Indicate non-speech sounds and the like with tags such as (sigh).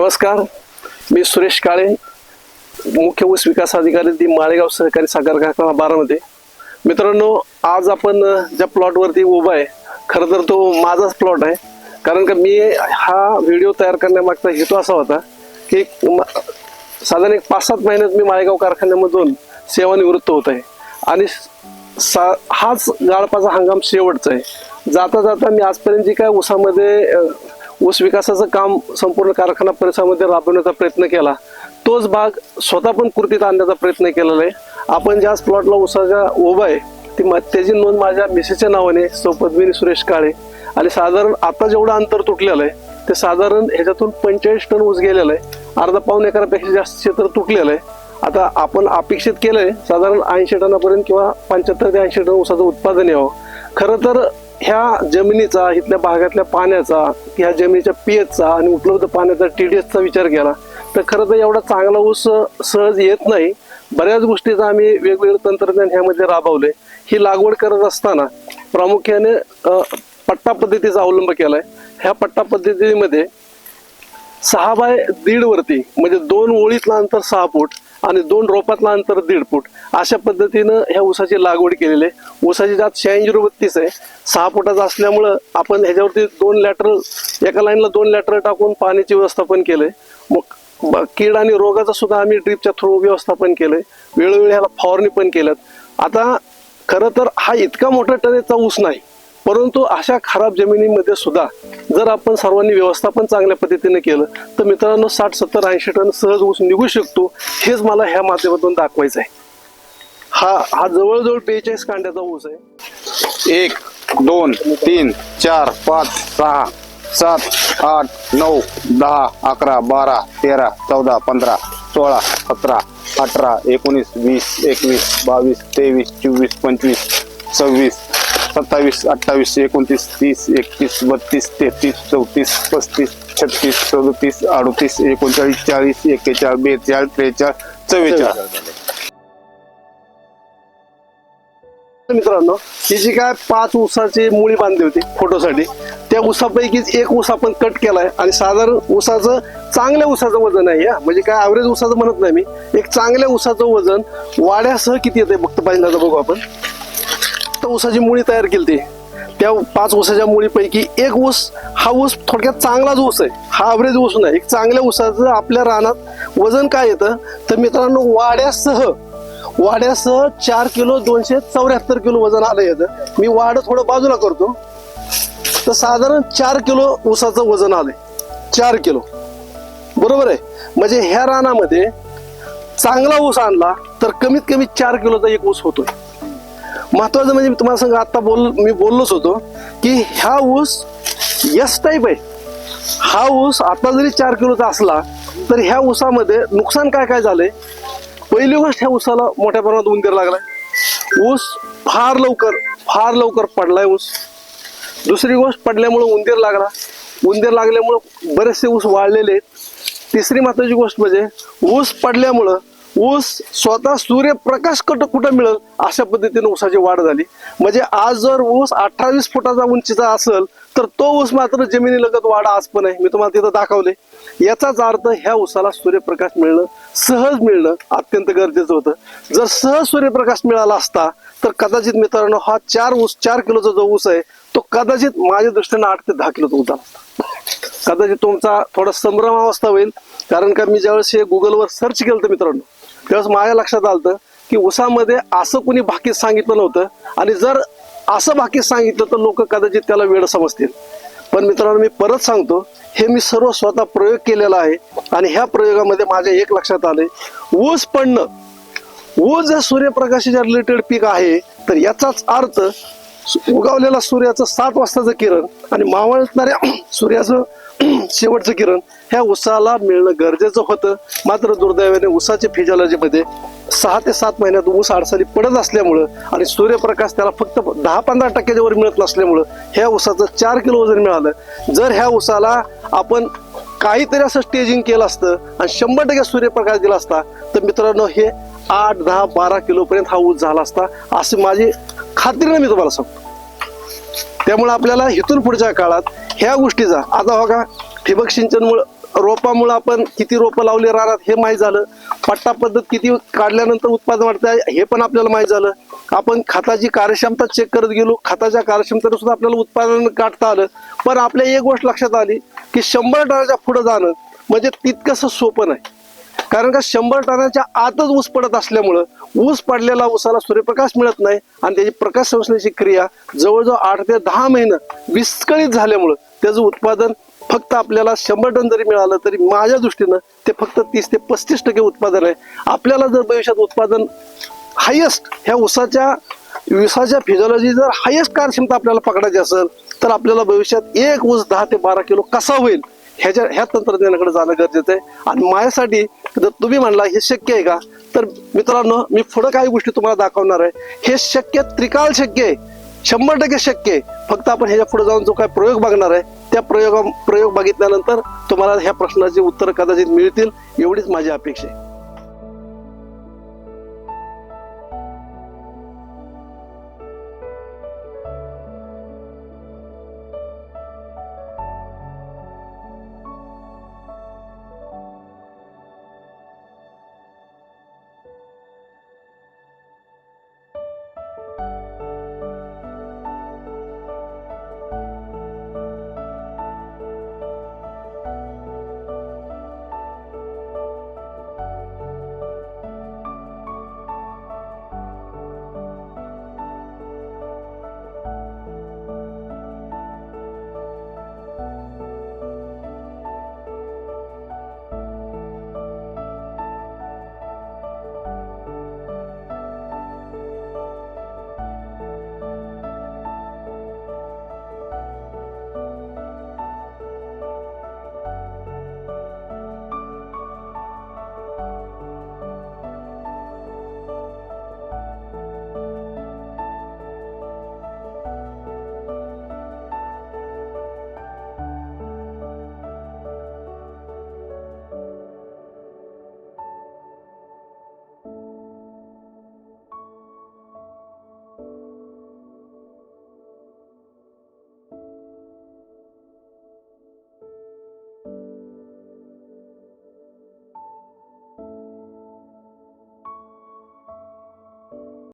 नमस्कार. मी सुरेश काळे मुख्य ऊस विकास अधिकारी दी माळेगाव सहकारी साखर कारखाना बारामध्ये मित्रांनो आज आपण ज्या प्लॉटवरती उभा आहे खरं तर तो माझाच प्लॉट आहे. कारण का मी हा व्हिडिओ तयार करण्यामागचा हेतू असा होता की म- साधारण एक पाच सात महिन्यात मी माळेगाव कारखान्यामधून सेवानिवृत्त होत आहे. आणि सा हाच गाळपाचा हंगाम शेवटचा आहे. जाता जाता मी आजपर्यंत जी काय ऊसामध्ये ऊस विकासाचं काम संपूर्ण कारखाना परिसरामध्ये राबवण्याचा प्रयत्न केला. तोच भाग स्वतः पण कृतीत आणण्याचा प्रयत्न केलेला आहे. आपण ज्याच प्लॉटला उसाचा उभा आहे ती मा- त्याची नोंद माझ्या मिसेसच्या नावाने सौपद्मिनी सुरेश काळे. आणि साधारण आता जेवढं अंतर तुटलेलं आहे ते साधारण ह्याच्यातून पंचेचाळीस टन ऊस गेलेला आहे. अर्धा पाऊन एकरापेक्षा जास्त क्षेत्र तुटलेलं आहे. आता आपण अपेक्षित केलंय साधारण ऐंशी टनापर्यंत किंवा पंच्याहत्तर ते ऐंशी टन ऊसाचं उत्पादन यावं. खरं तर ह्या जमिनीचा इथल्या भागातल्या पाण्याचा ह्या जमिनीच्या पीएचचा आणि उपलब्ध पाण्याचा टीडीएसचा विचार केला तर खरं तर एवढा चांगला ऊस सहज येत नाही. बऱ्याच गोष्टीचा आम्ही वेगवेगळं तंत्रज्ञान ह्यामध्ये राबवले. ही लागवड करत असताना प्रामुख्याने पट्टा पद्धतीचा अवलंब केलाय. ह्या पट्टा पद्धतीमध्ये सहा बाय दीड वरती म्हणजे दोन ओळीतला अंतर सहा फूट आणि दोन रोपातला अंतर दीड फूट अशा पद्धतीनं ह्या ऊसाची लागवड केलेली आहे. ऊसाची जात शहाऐंशी बत्तीस आहे. सहा फुटाचं असल्यामुळं आपण ह्याच्यावरती दोन लॅटरल एका लाईनला दोन लॅटरल टाकून पाण्याचे व्यवस्थापन केलंय. मग कीड आणि रोगाचं सुद्धा आम्ही ड्रीपच्या थ्रू व्यवस्थापन केलंय. वेळोवेळी ह्याला फवारणी पण केल्यात. आता खरं तर हा इतका मोठा टनेचा ऊस नाही परंतु अशा खराब जमिनीमध्ये सुद्धा जर आपण सर्वांनी व्यवस्थापन चांगल्या पद्धतीने केलं तर मित्रांनो साठ सत्तर ऐंशी टन सहज ऊस निघू शकतो. हेच मला ह्या माध्यमातून दाखवायचं आहे हा हा जवळजवळ बेचाळीस कांड्याचा ऊस आहे. एक दोन तीन चार पाच सहा सात आठ नऊ दहा अकरा बारा तेरा चौदा पंधरा सोळा सतरा अठरा एकोणीस वीस एकवीस बावीस तेवीस चोवीस पंचवीस सव्वीस सत्तावीस अठ्ठावीस एकोणतीस तीस एकतीस बत्तीस तेहतीस चौतीस पस्तीस छत्तीस सदतीस अडतीस एकोणचाळीस चाळीस एक्केचाळीस बेचाळीस त्रेचाळीस चव्वेचाळीस. मित्रांनो ही जी काय पाच ऊसाची मुळी बांधली होती फोटोसाठी त्या ऊसापैकीच एक ऊस आपण कट केलाय आणि साधारण ऊसाचं चांगल्या ऊसाचं वजन आहे या म्हणजे काय ॲव्हरेज ऊसाचं म्हणत नाही मी एक चांगल्या ऊसाचं वजन वाड्यासह किती येते फक्त पहिल्यांदा बघू आपण. तर ऊसाची मुळी तयार केली ती त्या पाच ऊसाच्या मुळीपैकी एक ऊस हा ऊस थोडक्यात चांगलाच ऊस आहे हा ॲव्हरेज ऊस नाही. एक चांगल्या ऊसाचं आपल्या रानात वजन काय येतं? तर मित्रांनो वाड्यासह वाड्यासह चार किलो दोनशे चौऱ्याहत्तर किलो वजन आलं येतं मी वाड थोडं बाजूला करतो. तर साधारण चार किलो ऊसाचं वजन आलंय. चार किलो. बरोबर आहे? म्हणजे ह्या रानामध्ये चांगला ऊस आणला तर कमीत कमी चार किलोचा एक ऊस होतोय. महत्वाचं म्हणजे मी तुम्हाला सांग आता बोल मी बोललोच होतो की ह्या ऊस यस टाईप आहे. हा ऊस आता जरी चार किलोचा असला तर ह्या ऊसामध्ये नुकसान काय काय झालंय? पहिली गोष्ट ह्या ऊसाला मोठ्या प्रमाणात उंदीर लागलाय. ऊस फार लवकर फार लवकर पडलाय ऊस. दुसरी गोष्ट पडल्यामुळं उंदीर लागला. उंदीर लागल्यामुळं बरेचसे ऊस वाळलेले आहेत. तिसरी महत्वाची गोष्ट म्हणजे ऊस पडल्यामुळं ऊस स्वतः सूर्यप्रकाश कट कुठं मिळेल अशा पद्धतीने ऊसाची वाढ झाली. म्हणजे आज जर ऊस अठ्ठावीस फुटाचा उंचीचा असेल तर तो ऊस मात्र जमिनीलगत वाढा आज पण आहे. मी तुम्हाला तिथं दाखवले. याचाच अर्थ ह्या ऊसाला सूर्यप्रकाश मिळणं सहज मिळणं अत्यंत गरजेचं होतं. जर सहज सूर्यप्रकाश मिळाला असता तर कदाचित मित्रांनो हा चार ऊस चार किलोचा जो ऊस आहे तो कदाचित माझ्या दृष्टीने आठ ते दहा किलोचा उतार असता कदाचित तुमचा थोडा संभ्रम अवस्था होईल. कारण का मी ज्यावेळेस हे गुगलवर सर्च केलं होतं मित्रांनो त्यावेळेस माझ्या लक्षात आलं की ऊसामध्ये असं कुणी भाकीत सांगितलं नव्हतं. आणि जर असं बाकी सांगितलं तर लोक कदाचित त्याला वेळ समजतील. पण मित्रांनो मी परत सांगतो हे मी सर्व स्वतः प्रयोग केलेला आहे आणि ह्या प्रयोगामध्ये माझ्या एक लक्षात आले ऊस पडणं. ऊस जर सूर्यप्रकाशाच्या रिलेटेड पीक आहे तर याचाच अर्थ सु- उगवलेला सूर्याचं सात वाजताचं किरण आणि मावळणाऱ्या (clears throat) सूर्याचं (clears throat) शेवटचं किरण ह्या उसाला मिळणं गरजेचं होतं. मात्र दुर्दैवाने उसाच्या फिजिओलॉजीमध्ये सहा ते सात महिन्यात ऊस अडचणी पडत असल्यामुळं आणि सूर्यप्रकाश त्याला फक्त दहा पंधरा टक्क्याच्या वर मिळत नसल्यामुळं ह्या ऊसाचं चार किलो वजन मिळालं. जर ह्या ऊसाला आपण काहीतरी असं स्टेजिंग केलं असतं आणि शंभर टक्के सूर्यप्रकाश दिला असता तर मित्रांनो हे आठ दहा बारा किलोपर्यंत हा ऊस झाला असता अशी माझी खात्रीनं मी तुम्हाला सांगतो. त्यामुळे आपल्याला इथून पुढच्या काळात ह्या गोष्टीचा आता हो का ठिबक सिंचनमुळं रोपामुळं आपण किती रोपं लावली राहणार हे माहीत झालं. पट्टा पद्धत किती काढल्यानंतर उत्पादन वाढतं हे पण आपल्याला माहीत झालं. आपण खताची कार्यक्षमता चेक करत गेलो. खताच्या कार्यक्षमतेने सुद्धा आपल्याला उत्पादन काढता आलं. पण आपल्या एक गोष्ट लक्षात आली की शंभर टनाच्या पुढं जाणं म्हणजे तितकंसं सोपं नाही. कारण का शंभर टनाच्या आतच ऊस पडत असल्यामुळं ऊस पडलेला ऊसाला सूर्यप्रकाश मिळत नाही आणि त्याची प्रकाश संश्लेषणाची क्रिया जवळजवळ आठ ते दहा महिनं विस्कळीत झाल्यामुळं त्याचं उत्पादन फक्त आपल्याला शंभर टन जरी मिळालं तरी माझ्या दृष्टीनं ते फक्त तीस ते पस्तीस टक्के उत्पादन आहे. आपल्याला जर भविष्यात उत्पादन हायेस्ट ह्या उसाच्या विसाच्या फिजिओलॉजी जर हायेस्ट कार्यक्षमता आपल्याला पकडायची असेल तर आपल्याला भविष्यात एक ऊस दहा ते बारा किलो कसा होईल ह्याच्या ह्या तंत्रज्ञानाकडे जाणं गरजेचं आहे. आणि माझ्यासाठी जर तुम्ही म्हणला हे शक्य आहे का तर मित्रांनो मी पुढं काही गोष्टी तुम्हाला दाखवणार आहे. हे शक्य त्रिकाल शक्य आहे. शंभर टक्के शक्य आहे. फक्त आपण ह्याच्या पुढे जाऊन जो काय प्रयोग बघणार आहे त्या प्रयोगा प्रयोग बघितल्यानंतर तुम्हाला ह्या प्रश्नाची उत्तर कदाचित मिळतील एवढीच माझी अपेक्षा आहे.